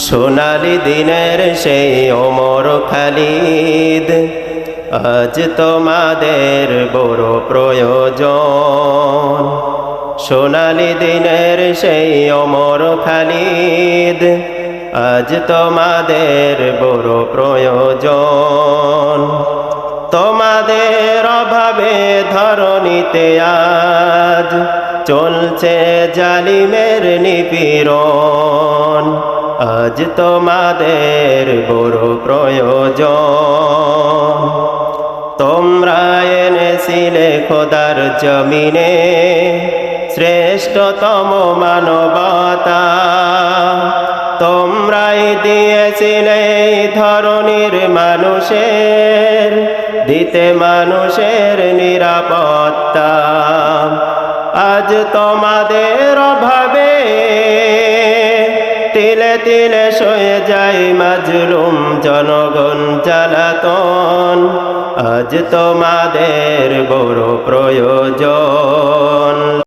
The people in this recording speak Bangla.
সোনালি দিনের সেই ওমর খালিদ। আজ তোমাদের বড় প্রয়োজন। সোনালি দিনের সেই অমর খালিদ, আজ তোমাদের বড় প্রয়োজন। তোমাদের অভাবে ধরণীতে আজ চলছে জালিমের নিপীড়ন। আজ তোমাদের বড় প্রয়োজন। তোমরা এনেছিলে খোদার জমিনে শ্রেষ্ঠতম মানবতা। তোমরাই দিয়েছিলে ধরনের মানুষের, দিতে মানুষের নিরাপত্তা। আজ তোমাদের অভাবে তিলে তিলে সয়ে যায় মাজলুম জনগণ জ্বালাতন। আজ তোমাদের বড় প্রয়োজন।